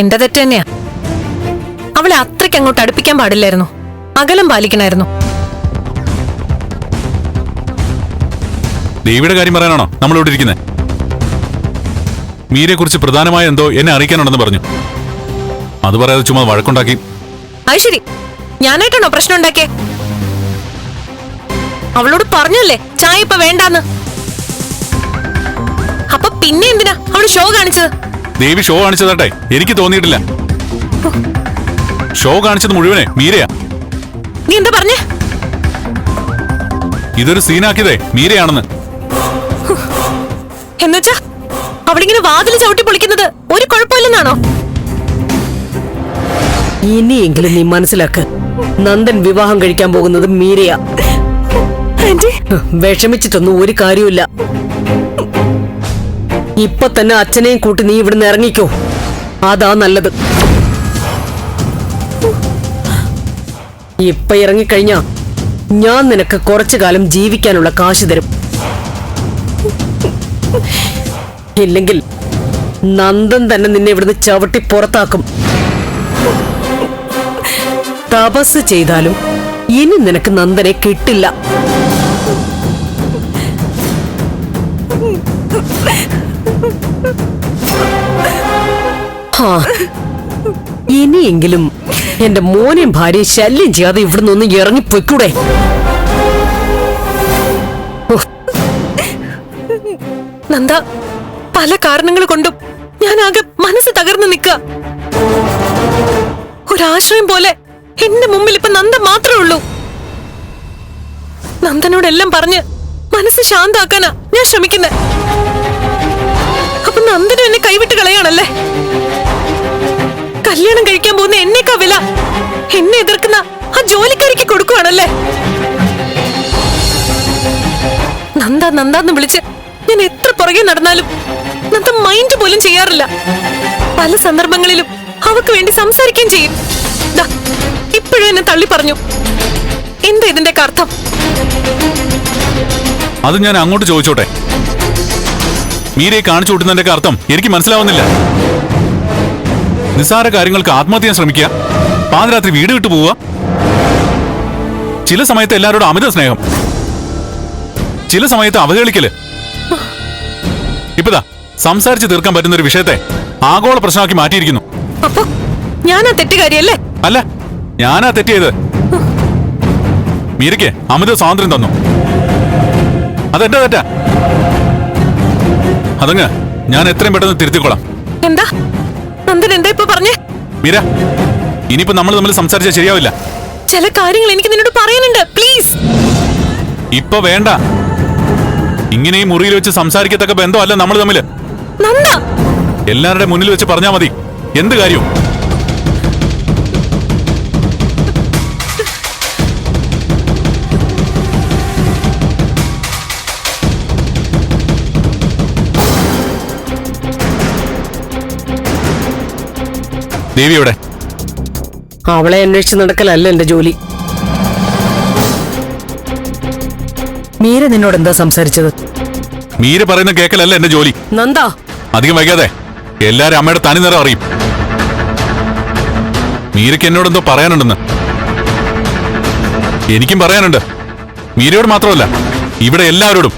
എന്റെ തെറ്റ് തന്നെയാ. അവളെ അത്രയ്ക്ക് അങ്ങോട്ട് അടുപ്പിക്കാൻ പാടില്ലായിരുന്നു. അകലം പാലിക്കണായിരുന്നു ദേവിയുടെ കാര്യം പറയാനാണോ നമ്മൾ ഇവിടെ ഇരിക്കുന്നത് മീരെ കുറിച്ച് പ്രധാനമായ എന്തോ എന്നെ അറിയിക്കാനുണ്ടെന്ന് പറഞ്ഞു. അത് പറയാതെ ചുമ്മാ വഴക്കുണ്ടാക്കി. അത് ശരി. ഞാനായിട്ടാണോ പ്രശ്നം ഉണ്ടാക്കിയേ? അവളോട് പറഞ്ഞല്ലേ ചായ ഇപ്പൊ വേണ്ടാന്ന്. അപ്പൊ പിന്നെ എന്തിനാ അവൾ ഷോ കാണിച്ചത്? ദേവി ഷോ കാണിച്ചതാട്ടെ. എനിക്ക് തോന്നിയിട്ടില്ല. ഷോ കാണിച്ചത് മുഴുവനെ മീരയാ. നീ എന്താ പറഞ്ഞേ? ഇതൊരു സീനാക്കിയതേ മീരയാണെന്ന്. എന്നുവെച്ചാ അവളിങ്ങനെ വാതിൽ ചവിട്ടി പൊളിക്കുന്നത് ഒരു കുഴപ്പമില്ലെന്നാണോ? ഇനിയെങ്കിലും നീ മനസ്സിലാക്ക്. നന്ദൻ വിവാഹം കഴിക്കാൻ പോകുന്നത് മീരയാ. വിഷമിച്ചിട്ടൊന്നും ഒരു കാര്യമില്ല ഇപ്പൊ തന്നെ അച്ഛനെയും കൂട്ടി നീ ഇവിടുന്ന് ഇറങ്ങിക്കോ. അതാ നല്ലത്. ഇപ്പൊ ഇറങ്ങിക്കഴിഞ്ഞാ ഞാൻ നിനക്ക് കുറച്ചു കാലം ജീവിക്കാനുള്ള കാശ് തരും. ഇല്ലെങ്കിൽ നന്ദൻ തന്നെ നിന്നെ ഇവിടുന്ന് ചവിട്ടി പുറത്താക്കും. തപസ് ചെയ്താലും ഇനി നിനക്ക് നന്ദനെ കിട്ടില്ല. ഇനിയെങ്കിലും എന്റെ മോനെയും ഭാര്യയും ശല്യം ചെയ്യാതെ ഇവിടുന്ന് ഒന്ന് ഇറങ്ങിപ്പോയിക്കൂടെ നന്ദ പല കാരണങ്ങൾ കൊണ്ടും ഞാൻ ആകെ മനസ്സ് തകർന്നു നിൽക്കുക. ഒരാശ്രയം പോലെ എന്റെ മുമ്പിൽ ഇപ്പൊ നന്ദ മാത്രമേ ഉള്ളൂ. നന്ദനോടെല്ലാം പറഞ്ഞ് മനസ്സ് ശാന്താക്കാനാ ഞാൻ ശ്രമിക്കുന്നത് അപ്പൊ നന്ദനും എന്നെ കൈവിട്ട് കളയാണല്ലേ കല്യാണം കഴിക്കാൻ പോകുന്ന എന്നേക്കാ വില? എന്നെ എതിർക്കുന്ന ആ ജോലിക്കാരിക്ക് കൊടുക്കുവാണല്ലേ? നന്ദ നന്ദാന്ന് വിളിച്ച് ഞാൻ എത്ര പുറകെ നടന്നാലും നന്ദ മൈൻഡ് പോലും ചെയ്യാറില്ല. പല സന്ദർഭങ്ങളിലും അവക്ക് വേണ്ടി സംസാരിക്കുകയും ചെയ്യും. ഇപ്പോഴും എന്നെ തള്ളി പറഞ്ഞു. എന്താ ഇതിന്റെ അർത്ഥം? അത് ഞാൻ അങ്ങോട്ട് ചോദിച്ചോട്ടെ. മീരയെ കാണിച്ചു കൂട്ടുന്നതിന്റെ അർത്ഥം എനിക്ക് മനസ്സിലാവുന്നില്ല. നിസ്സാര കാര്യങ്ങൾക്ക് ആത്മഹത്യ ശ്രമിക്കുക. പാതിരാത്രി വീട് വിട്ടു പോവുക. ചില സമയത്ത് എല്ലാവരോടും അമിത സ്നേഹം. ചില സമയത്ത് അവഹേളിക്കൽ. ഇപ്പതാ സംസാരിച്ച് തീർക്കാൻ പറ്റുന്ന ഒരു വിഷയത്തെ ആഗോള പ്രശ്നമാക്കി മാറ്റിയിരിക്കുന്നു. അപ്പൊ ആ തെറ്റുകാരിയല്ലേ? അല്ല ഞാനാ തെറ്റിയത്. മീരയ്ക്ക് അമിത സ്വാതന്ത്ര്യം തന്നു. അതെന്റെ തെറ്റാ. അതങ്ങ് ഞാൻ എത്രയും പെട്ടെന്ന് തിരുത്തിക്കൊള്ളാം എന്താ? നന്ദൻ എന്താ ഇപ്പൊ പറഞ്ഞേ? മീര ഇനിയിപ്പോ നമ്മൾ തമ്മിൽ സംസാരിച്ചാൽ ശരിയാവില്ല. ചില കാര്യങ്ങൾ എനിക്ക് നിന്നോട് പറയാനുണ്ട്. പ്ലീസ് ഇപ്പൊ വേണ്ട. ഇങ്ങനെ ഈ മുറിയിൽ വെച്ച് സംസാരിക്കത്തക്ക ബന്ധമല്ല നമ്മൾ തമ്മിൽ നന്ദ. എല്ലാവരുടെ മുന്നിൽ വെച്ച് പറഞ്ഞാ മതി. എന്ത് കാര്യവും? ദേവി എവിടെ? അവളെ അന്വേഷിച്ച് നടക്കലല്ല എന്റെ ജോലി. മീര നിന്നോട് എന്താ സംസാരിച്ചത്? മീര പറയുന്ന കേക്കലല്ല എന്റെ ജോലി. നന്ദ. അധികം വൈകാതെ എല്ലാരും അമ്മയുടെ തനി നിറം അറിയും. മീരയ്ക്ക് എന്നോട് എന്തോ പറയാനുണ്ടെന്ന്. എനിക്കും പറയാനുണ്ട്. മീരയോട് മാത്രമല്ല ഇവിടെ എല്ലാവരോടും.